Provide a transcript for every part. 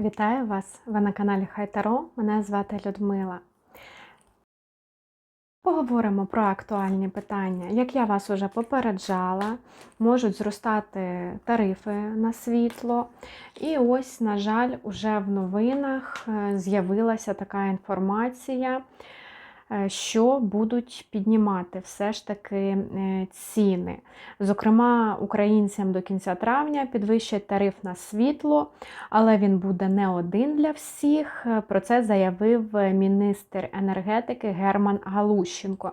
Вітаю вас! Ви на каналі Хайтаро. Мене звати Людмила. Поговоримо про актуальні питання. Як я вас уже попереджала, можуть зростати тарифи на світло. І ось, на жаль, уже в новинах е, з'явилася така інформація, що будуть піднімати все ж таки е, ціни. Зокрема, українцям до кінця травня підвищать тариф на світло, але він буде не один для всіх. Про це заявив міністр енергетики Герман Галущенко.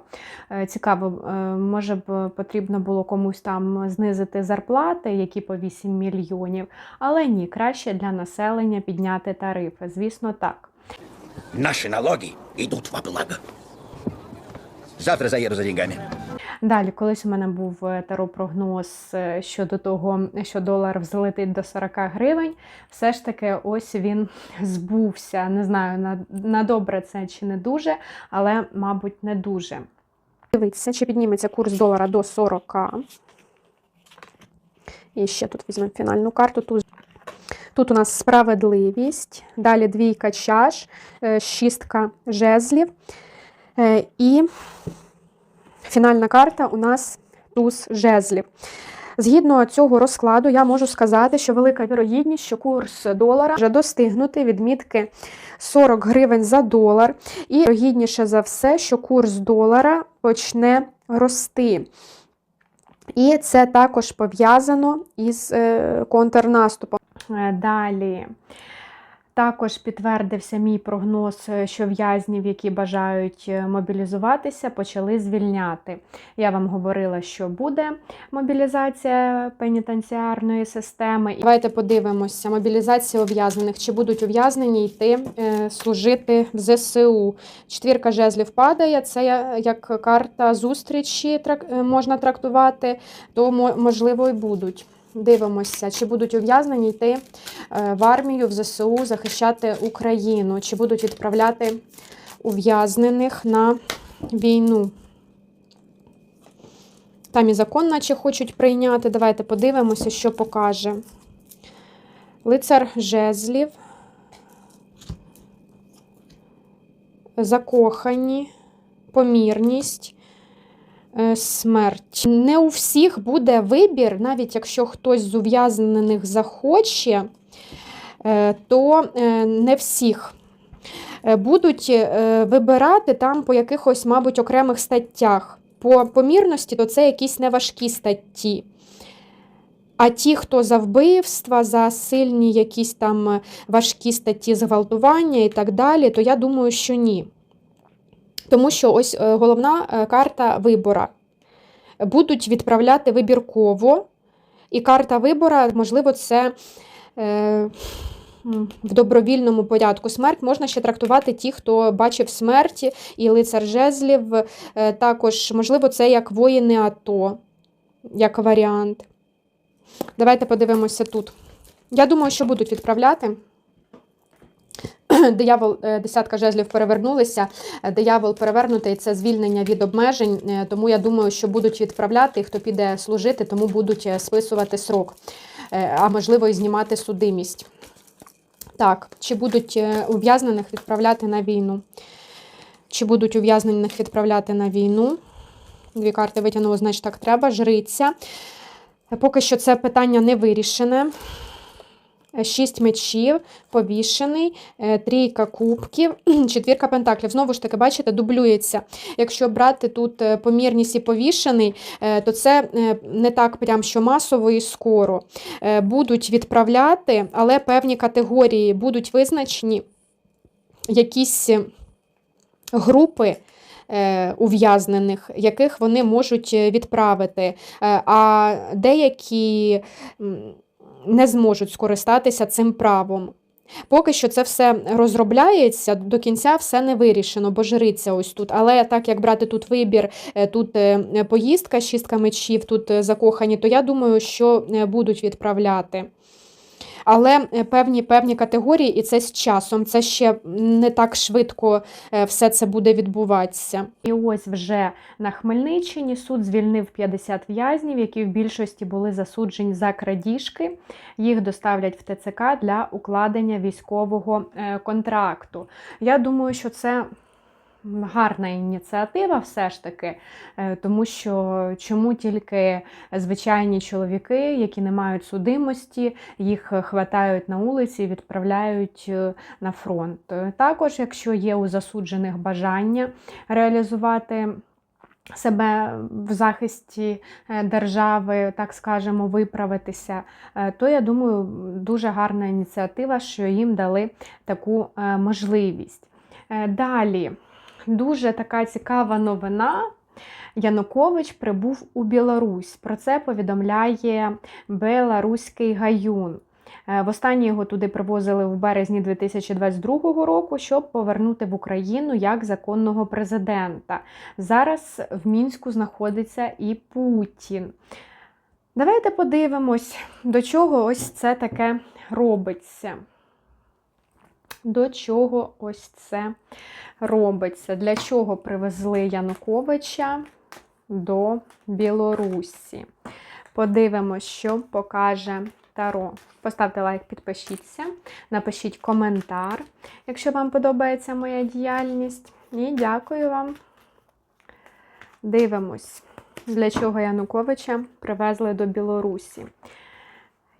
Е, Цікаво, е, може б потрібно було комусь там знизити зарплати, які по 8 мільйонів, але ні, краще для населення підняти тарифи. Звісно, так. Наши налоги идут во благо. Завтра заеду за деньгами. Далі, колись у мене був е, таро-прогноз е, щодо того, що долар взлетить до 40 гривень. Все ж таки, ось він збувся. Не знаю, на, на добре це чи не дуже, але, мабуть, не дуже. Дивіться, чи підніметься курс долара до 40. І ще тут візьмемо фінальну карту. Тут, тут у нас справедливість, далі двійка чаш, е, шістка жезлів. Е, І фінальна карта у нас туз жезлів. Згідно цього розкладу, я можу сказати, що велика вірогідність, що курс долара може достигнути відмітки 40 гривень за долар. І вірогідніше за все, що курс долара почне рости. І це також пов'язано із е, контрнаступом. Е, Далі. Також підтвердився мій прогноз, е, що в'язнів, які бажають е, мобілізуватися, почали звільняти. Я вам говорила, що буде мобілізація пенітенціарної системи. Давайте подивимося, мобілізація ув'язнених. Чи будуть ув'язнені йти е, служити в ЗСУ? Четвірка жезлів падає. Це як карта зустрічі можна трактувати, то можливо і будуть. Дивимося, чи будуть ув'язнені йти е, в армію, в ЗСУ захищати Україну, чи будуть відправляти ув'язнених на війну. Там і закон, наче хочуть прийняти. Давайте подивимося, що покаже. Лицар жезлів. Закохані, помірність, смерть. Не у всіх буде вибір, навіть якщо хтось з ув'язнених захоче, е, то е, не всіх. Е, Будуть е, вибирати там по якихось, мабуть, окремих статтях. По помірності, то це якісь неважкі статті. А ті, хто за вбивства, за сильні якісь там е, важкі статті зґвалтування і так далі, то я думаю, що ні. Тому що ось е, головна е, карта вибора. Будуть відправляти вибірково, і карта вибора, можливо, це е, в добровільному порядку. Смерть можна ще трактувати ті, хто бачив смерті, і лицар жезлів. Також, можливо, це як воїни АТО, як варіант. Давайте подивимося тут. Я думаю, що будуть відправляти. Диявол, е, десятка жезлів перевернулися. Е, Диявол перевернутий це звільнення від обмежень. е, Тому я думаю, що будуть відправляти, хто піде служити, тому будуть списувати срок, а можливо і знімати судимість. Так, чи будуть ув'язнених відправляти на війну? Чи будуть ув'язнених відправляти на війну? Дві карти витягнуло, значить так треба. Е, Поки що це питання не вирішене. Шість мечів, повішений, е, трійка кубків, четвірка пентаклів. Знову ж таки, бачите, дублюється. Якщо брати тут е, помірність і повішений, е, то це не так прям, що масово і скоро. Будуть відправляти, але певні категорії будуть визначені якісь групи. Ув'язнених, яких вони можуть відправити, а деякі не зможуть скористатися цим правом. Поки що це все розробляється, до кінця все не вирішено, бо жриця ось тут. Але так як брати тут вибір, е, тут е, поїздка, шістка мечів, тут е, закохані, то я думаю, що будуть відправляти. Але е, певні певні категорії, і це з часом. Це ще не так швидко е, все це буде відбуватися. І ось вже на Хмельниччині суд звільнив 50 в'язнів, які в більшості були засуджені за крадіжки. Їх доставлять в ТЦК для укладення військового е, контракту. Я думаю, що це гарна ініціатива, все ж таки, е, тому що чому тільки звичайні чоловіки, які не мають судимості, їх хватають на вулиці і відправляють е, на фронт. Також, якщо є у засуджених бажання реалізувати. Себе в захисті е, держави, так скажемо, виправитися, то я думаю, дуже гарна ініціатива, що їм дали таку можливість. Далі дуже така цікава новина. Янукович прибув у Білорусь. Про це повідомляє Беларуський гаюн. Е, Востаннє його туди привозили в березні 2022 року, щоб повернути в Україну як законного президента. Зараз в Мінську знаходиться і Путін. Давайте подивимось, до чого ось це таке робиться. До чого ось це робиться? Для чого привезли Януковича до Білорусі? Подивимось, що покаже Таро. Поставте лайк, підпишіться, напишіть коментар, якщо вам подобається моя діяльність. І дякую вам. Дивимось, для чого Януковича привезли до Білорусі.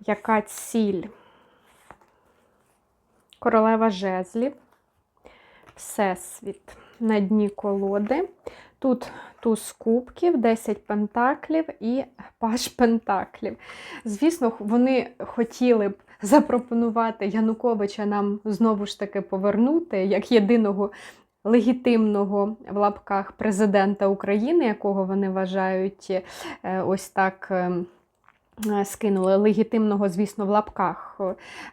Яка ціль? Королева жезлів, Всесвіт на дні колоди. Тут туз кубків, 10 пентаклів і паш пентаклів. Звісно, вони хотіли б запропонувати Януковича нам знову ж таки повернути як єдиного легітимного в лапках президента України, якого вони вважають е, ось так. Е, Скинули легітимного, звісно, в лапках.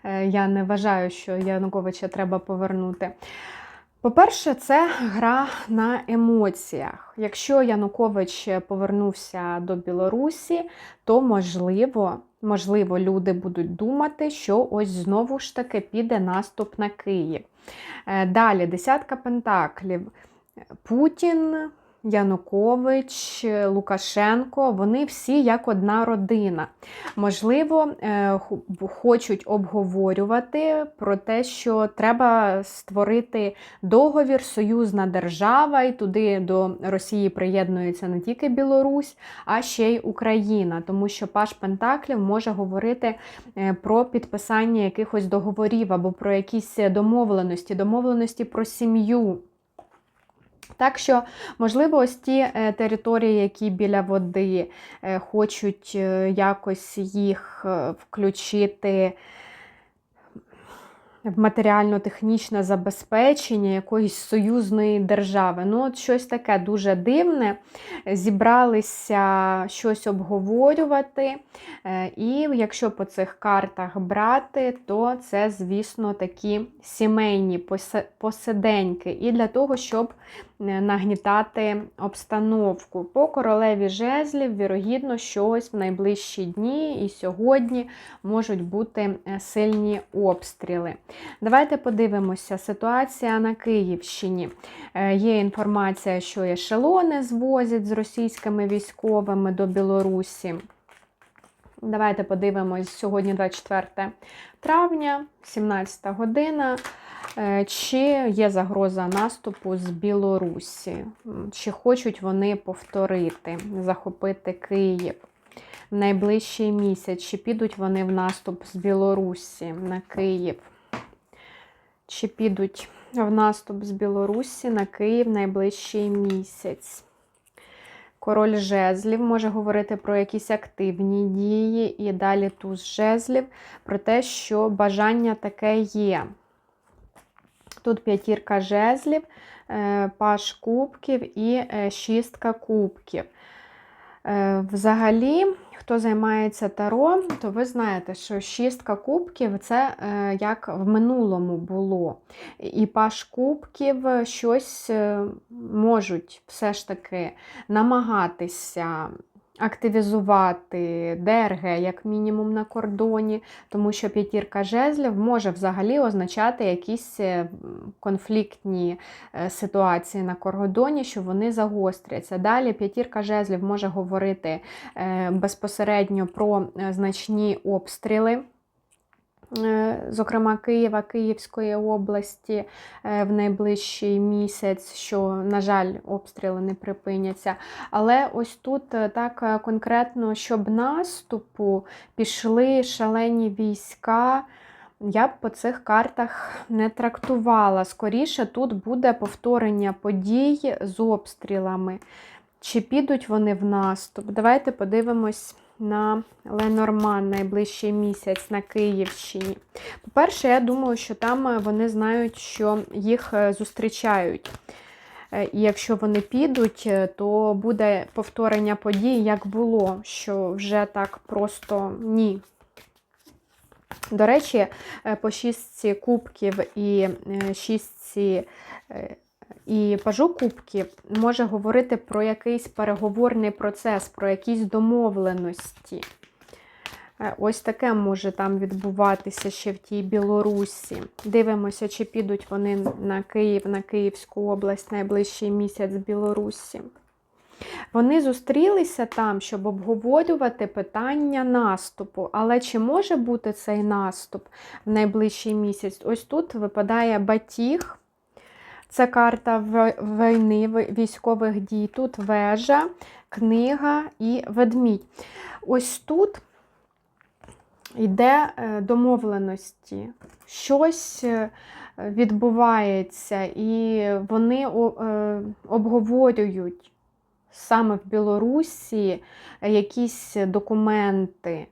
Е, Я не вважаю, що Януковича треба повернути. По-перше, це гра на емоціях. Якщо Янукович повернувся до Білорусі, то можливо, можливо, люди будуть думати, що ось знову ж таки піде наступ на Київ. Е, Далі, десятка пентаклів. Путін, Янукович, Лукашенко, вони всі як одна родина. Можливо, е, хочуть обговорювати про те, що треба створити договір, союзна держава, і туди до Росії приєднується не тільки Білорусь, а ще й Україна, тому що Паш Пентаклів може говорити е, про підписання якихось договорів або про якісь домовленості, домовленості про сім'ю. Так що, можливо, ось ті е, території, які біля води, е, хочуть е, якось їх включити в матеріально-технічне забезпечення якоїсь союзної держави. Ну, от щось таке дуже дивне. Зібралися щось обговорювати. І якщо по цих картах брати, то це, звісно, такі сімейні посиденьки. І для того, щоб нагнітати обстановку. По королеві жезлів, вірогідно, що ось в найближчі дні і сьогодні можуть бути е, сильні обстріли. Давайте подивимося. Ситуація на Київщині. Е, Є інформація, що ешелони звозять з російськими військовими до Білорусі. Давайте подивимось сьогодні 24 травня, 17 година. Е, Чи є загроза наступу з Білорусі? Чи хочуть вони повторити, захопити Київ в найближчий місяць? Чи підуть вони в наступ з Білорусі на Київ? Чи підуть в наступ з Білорусі на Київ найближчий місяць? Король жезлів може говорити про якісь активні дії, і далі туз жезлів про те, що бажання таке є. Тут п'ятірка жезлів, е, паш кубків і е, шістка кубків. Е, Взагалі, хто займається таро, то ви знаєте, що шістка кубків це як в минулому було. І паш кубків щось можуть все ж таки намагатися активізувати ДРГ, як мінімум, на кордоні, тому що п'ятірка жезлів може взагалі означати якісь е, конфліктні е, ситуації на кордоні, що вони загостряться. Далі п'ятірка жезлів може говорити е, безпосередньо про значні обстріли. Е, Зокрема, Києва, Київської області е, в найближчий місяць, що, на жаль, обстріли не припиняться. Але ось тут е, так конкретно, щоб наступу пішли шалені війська. Я б по цих картах не трактувала. Скоріше тут буде повторення подій з обстрілами. Чи підуть вони в наступ? Давайте подивимось на Ленорман найближчий місяць на Київщині. По-перше, я думаю, що там е, вони знають, що їх е, зустрічають. Е, І якщо вони підуть, то буде повторення подій, як було, що вже так просто ні. До речі, по шістці кубків і шістці і пажу кубків може говорити про якийсь переговорний процес, про якісь домовленості. Е, Ось таке може там відбуватися ще в тій Білорусі. Дивимося, чи підуть вони на Київ, на Київську область найближчий місяць з Білорусі. Вони зустрілися там, щоб обговорювати питання наступу. Але чи може бути цей наступ в найближчий місяць? Ось тут випадає батіг. Це карта війни, військових дій. Тут вежа, книга і ведмідь. Ось тут йде е, домовленості. Щось е, відбувається, і вони е, обговорюють саме в Білорусі якісь документи,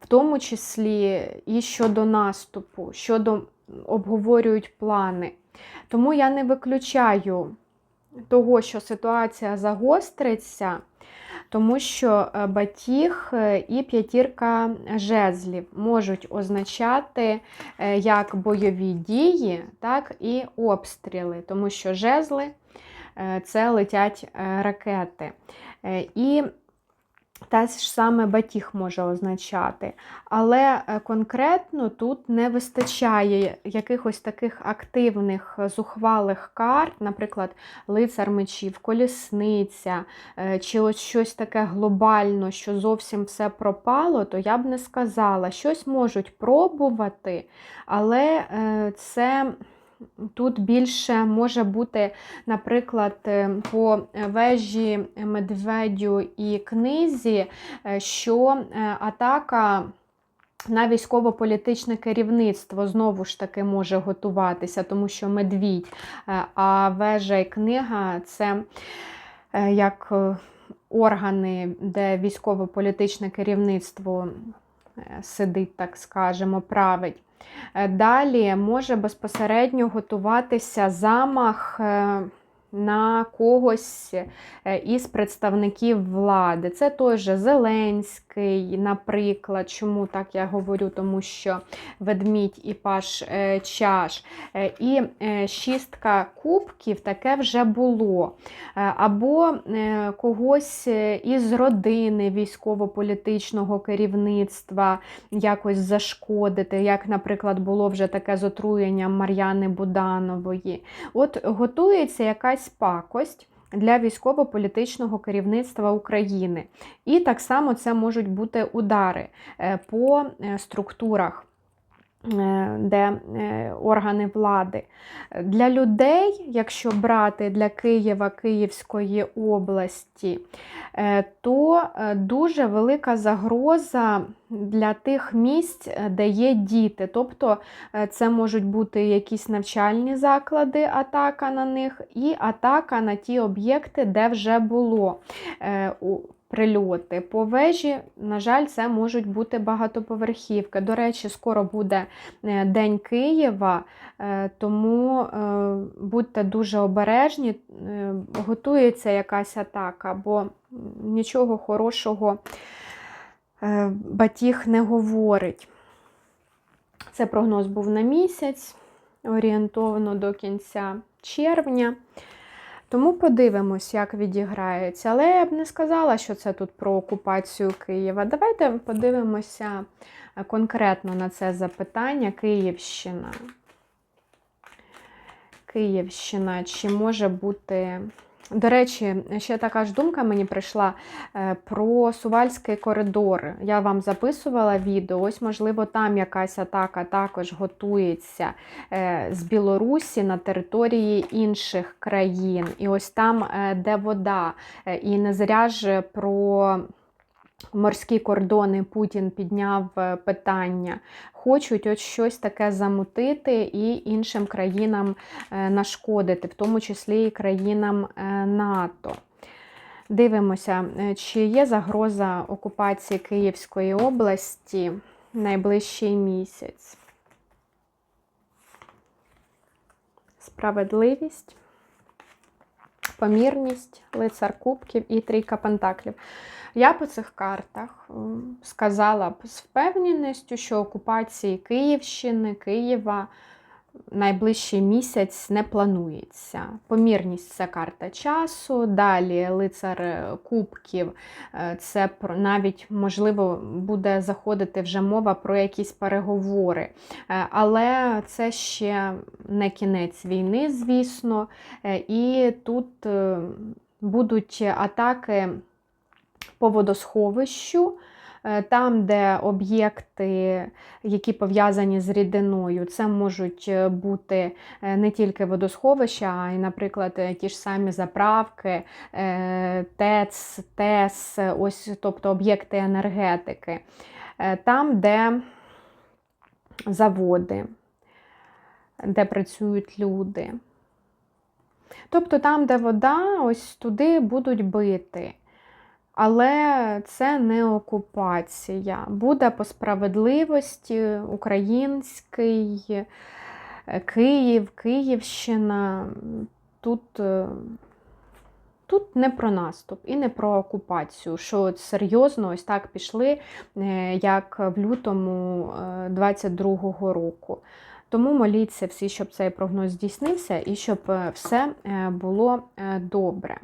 в тому числі і щодо наступу, щодо обговорюють плани. Тому я не виключаю того, що ситуація загостриться, тому що е, батіг е, і п'ятірка жезлів можуть означати е, як бойові дії, так і обстріли, тому що жезли це летять ракети. І те ж саме батіг може означати. Але е, конкретно тут не вистачає якихось таких активних е, зухвалих карт, наприклад, лицар мечів, колісниця, е, чи ось щось таке глобально, що зовсім все пропало, то я б не сказала. Щось можуть пробувати, але це. Тут більше може бути, наприклад, е, по вежі медведю і книзі, е, що е, атака на військово-політичне керівництво знову ж таки може готуватися, тому що медвідь, е, а вежа і книга це е, як е, органи, де військово-політичне керівництво е, сидить, так скажемо, править. Е, Далі може безпосередньо готуватися замах е, на когось е, із представників влади. Це той же Зеленський, наприклад. Чому так я говорю? Тому що ведмідь і паш е, чаш. Е, І е, шістка кубків таке вже було. Або когось із родини військово-політичного керівництва якось зашкодити, як, наприклад, було вже таке з отруєнням Мар'яни Буданової. От готується якась пакость. Для військово-політичного керівництва України. І так само це можуть бути удари е, по е, структурах, де е, органи влади. Для людей, якщо брати для Києва, Київської області, е, то е, дуже велика загроза для тих місць, е, де є діти. Тобто е, це можуть бути якісь навчальні заклади, атака на них, і атака на ті об'єкти, де вже було е, прильоти. По вежі, на жаль, це можуть бути багатоповерхівки. До речі, скоро буде е, День Києва, е, тому е, будьте дуже обережні, готується якась атака, бо нічого хорошого батіг не говорить. Це прогноз був на місяць, орієнтовно до кінця червня. Тому подивимось, як відіграється. Але я б не сказала, що це тут про окупацію Києва. Давайте подивимося е, конкретно на це запитання Київщина. Київщина, чи може бути. До речі, ще така ж думка мені прийшла е, про Сувальський коридор. Я вам записувала відео. Ось, можливо, там якась атака також готується е, з Білорусі на території інших країн. І ось там, е, де вода. І не зря ж про морські кордони Путін підняв е, питання. Хочуть от щось таке замутити і іншим країнам е, нашкодити, в тому числі і країнам е, НАТО. Дивимося, чи є загроза окупації Київської області найближчий місяць. Справедливість, помірність, лицар кубків і трійка пентаклів. Я по цих картах сказала б з впевненістю, що окупації Київщини, Києва найближчий місяць не планується. Помірність це карта часу. Далі лицар е, кубків, е, це навіть можливо буде заходити вже мова про якісь переговори. Е, Але це ще не кінець війни, звісно. І тут будуть атаки по водосховищу. Е, Там, де об'єкти, які пов'язані з рідиною, це можуть е, бути е, не тільки водосховища, а й, наприклад, ті ж самі заправки, ТЕЦ, ТЕС, ось, тобто об'єкти енергетики. Там, де заводи, де працюють люди. Тобто там, де вода, ось туди будуть бити. Але це не окупація. Буде по справедливості український е, Київ, Київщина. Тут, е, тут не про наступ і не про окупацію, що серйозно ось так пішли, е, як в лютому 22-го року. Тому моліться всі, щоб цей прогноз здійснився і щоб все було добре.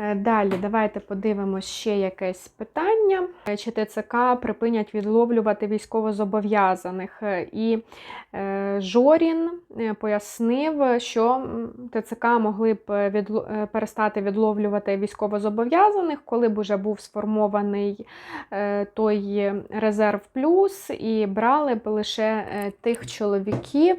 Е, Далі, давайте подивимося ще якесь питання. Е, Чи ТЦК припинять відловлювати військовозобов'язаних? Е, І Жорін пояснив, що ТЦК могли б е, перестати відловлювати військовозобов'язаних, коли б уже був сформований той резерв плюс, і брали б лише тих чоловіків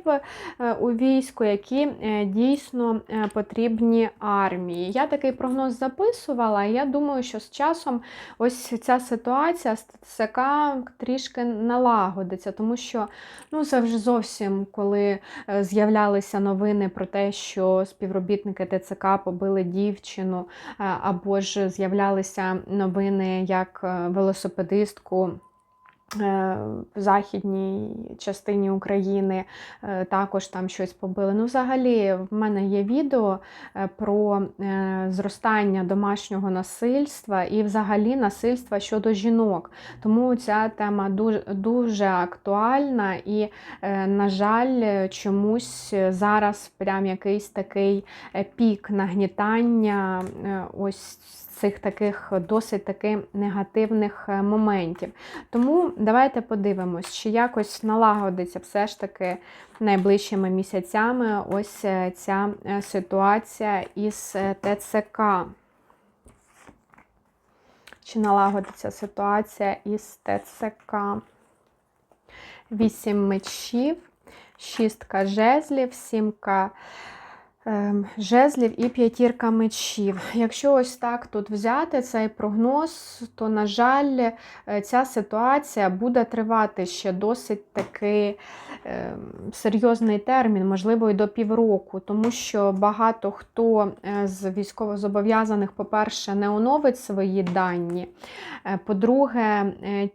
у війську, які дійсно потрібні армії. Я такий прогноз записувала, і я думаю, що з часом ось ця ситуація з ТЦК трішки налагодиться, тому що ну, це вже зовсім коли е, з'являлися новини про те, що співробітники ТЦК побили дівчину, е, або ж з'являлися новини як е, велосипедистку. Е, В західній частині України е, також там щось побили. Ну, взагалі, в мене є відео е, про зростання домашнього насильства і взагалі насильства щодо жінок. Тому ця тема дуже, дуже актуальна і, на жаль, чомусь зараз прям якийсь такий пік нагнітання ось цих таких досить таки негативних е, моментів. Тому давайте подивимось, чи якось налагодиться все ж таки найближчими місяцями ось е, ця е, ситуація із ТЦК. Чи налагодиться ситуація із ТЦК? Вісім мечів, шістка жезлів, сімка жезлів і п'ятірка мечів. Якщо ось так тут взяти цей прогноз, то, на жаль, е, ця ситуація буде тривати ще досить таки ем, серйозний термін, можливо, і до півроку, тому що багато хто е, з військовозобов'язаних, по-перше, не оновить свої дані. Е, По-друге,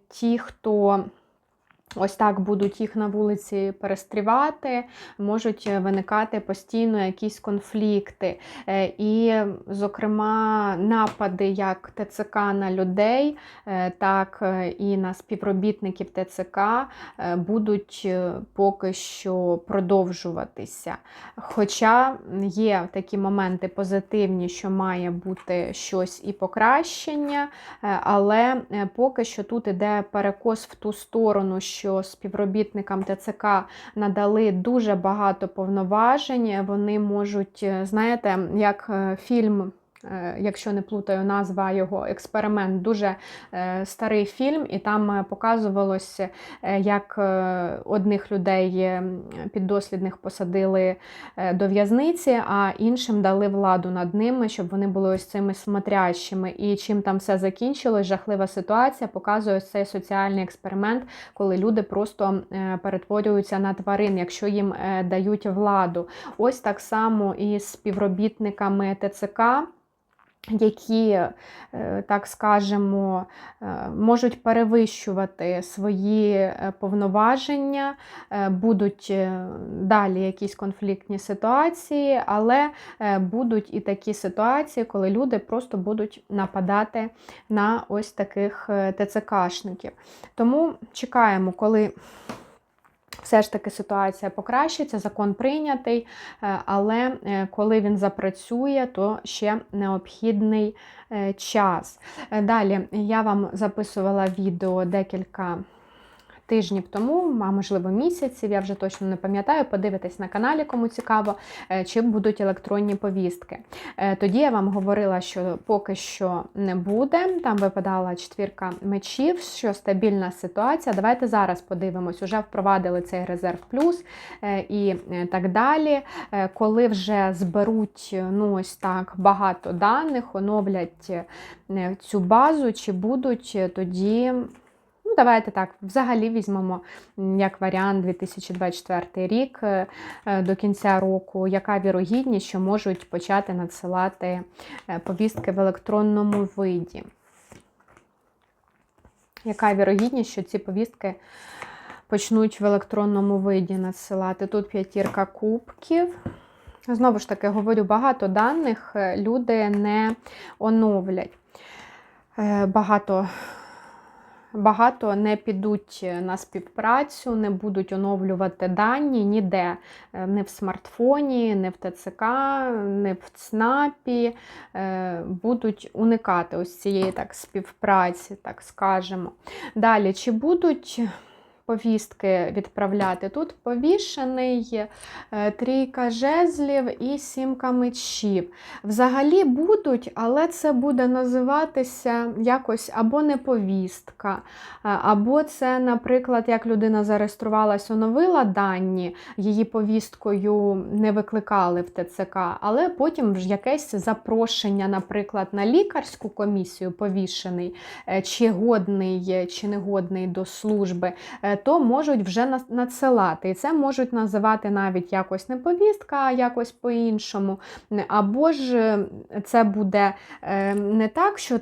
ті, хто Ось так будуть їх на вулиці перестрівати, можуть виникати постійно якісь конфлікти. Е, І, зокрема, напади як ТЦК на людей, е, так е, і на співробітників ТЦК е, будуть е, поки що продовжуватися. Хоча є такі моменти позитивні, що має бути щось і покращення, е, але е, поки що тут іде перекос в ту сторону, що співробітникам ТЦК надали дуже багато повноважень. Вони можуть, е, знаєте, як е, фільм. Е, Якщо не плутаю назва його експеримент, дуже е, старий фільм, і там е, показувалось, як одних людей піддослідних посадили до в'язниці, а іншим дали владу над ними, щоб вони були ось цими смотрящими. І чим там все закінчилось, жахлива ситуація, показує цей соціальний експеримент, коли люди просто перетворюються на тварин, якщо їм дають владу. Ось так само і з співробітниками ТЦК. Які, е, так скажемо, е, можуть перевищувати свої е, повноваження, будуть далі якісь конфліктні ситуації, але будуть і такі ситуації, коли люди просто будуть нападати на ось таких ТЦКшників. Тому чекаємо, коли все ж таки ситуація покращиться, закон прийнятий, е, але е, коли він запрацює, то ще необхідний е, час. Далі я вам записувала відео декілька. Тижнів тому, а можливо місяців, я вже точно не пам'ятаю, подивитесь на каналі, кому цікаво, е, чи будуть електронні повістки. Е, Тоді я вам говорила, що поки що не буде. Там випадала четвірка мечів, що стабільна ситуація. Давайте зараз подивимось. Уже впровадили цей резерв плюс е, і так далі. Коли вже зберуть ну ось так багато даних, оновлять цю базу, чи будуть тоді. Давайте так, взагалі візьмемо як варіант 2024 рік е, е, до кінця року, яка вірогідність, що можуть почати надсилати е, повістки в електронному виді. Яка вірогідність, що ці повістки почнуть в електронному виді надсилати? Тут п'ятірка кубків. Знову ж таки, говорю, багато даних люди не оновлять. Багато Багато не підуть на співпрацю, не будуть оновлювати дані ніде, Е, не в смартфоні, не в ТЦК, не в ЦНАПі. Е, Будуть уникати ось цієї так співпраці, так скажемо. Далі, чи будуть повістки відправляти? Тут повішений е, трійка жезлів і сімка мечів. Взагалі будуть, але це буде називатися якось або не повістка, або це, наприклад, як людина зареєструвалась, оновила дані, її повісткою не викликали в ТЦК, але потім вже якесь запрошення, наприклад, на лікарську комісію повішений, е, чи годний, е, чи негодний до служби, е, то можуть вже надсилати. І це можуть називати навіть якось не повістка, а якось по-іншому. Або ж е, це буде е, не так, що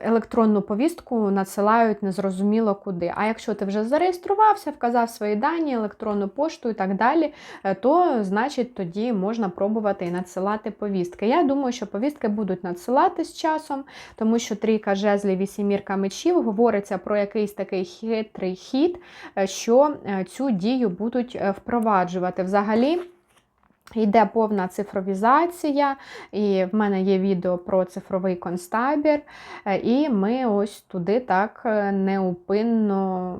електронну повістку надсилають незрозуміло куди. А якщо ти вже зареєструвався, вказав свої дані, електронну пошту і так далі, е, то значить тоді можна пробувати і надсилати повістки. Я думаю, що повістки будуть надсилати з часом, тому що трійка жезлів і сімірка мечів говориться про якийсь такий хитрий хід, е, що е, цю дію будуть е, впроваджувати. Взагалі. Йде повна цифровізація, і в мене є відео про цифровий концтабір, і ми ось туди так неупинно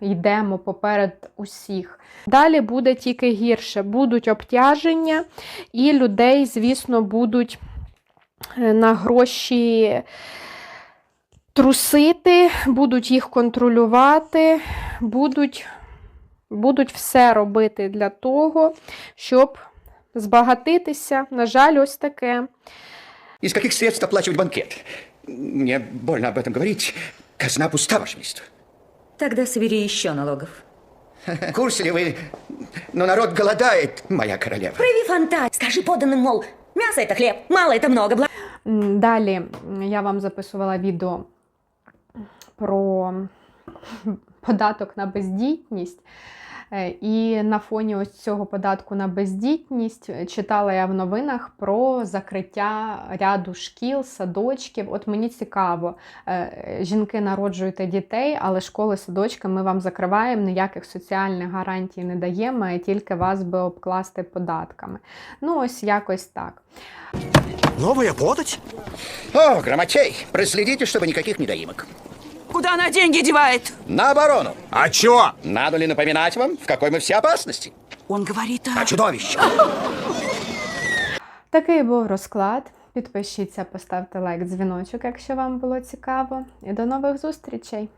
йдемо поперед усіх. Далі буде тільки гірше, будуть обтяження, і людей, звісно, будуть на гроші трусити, будуть їх контролювати, будуть будуть все робити для того, щоб збагатитися. На жаль, ось таке. Из каких средств оплачивать банкет? Мне больно об этом говорить. Казна пуста, Ваше Величество. Тогда собери еще налогов. В курсе ли вы? Но народ голодает, моя королева. Прояви фантазию. Скажи поданным, мол, мясо это хлеб, мало это много, бла... М, Далі м, я вам записувала відео про, податок на бездітність. Е, І на фоні ось цього податку на бездітність е, читала я в новинах про закриття ряду шкіл, садочків. От мені цікаво, е, жінки народжуєте дітей, але школи, садочки ми вам закриваємо, ніяких соціальних гарантій не даємо, а тільки вас би обкласти податками. Ну, ось якось так. Новая подать? О, Грамотей, проследите, чтобы никаких недоимок. Куда она деньги девает? На оборону. А чё? Надо ли напоминать вам, в какой мы все опасности? Он говорит А о... чудовище. Такий був розклад. Підпишіться, поставте лайк, дзвіночок, якщо вам було цікаво. І до нових зустрічей!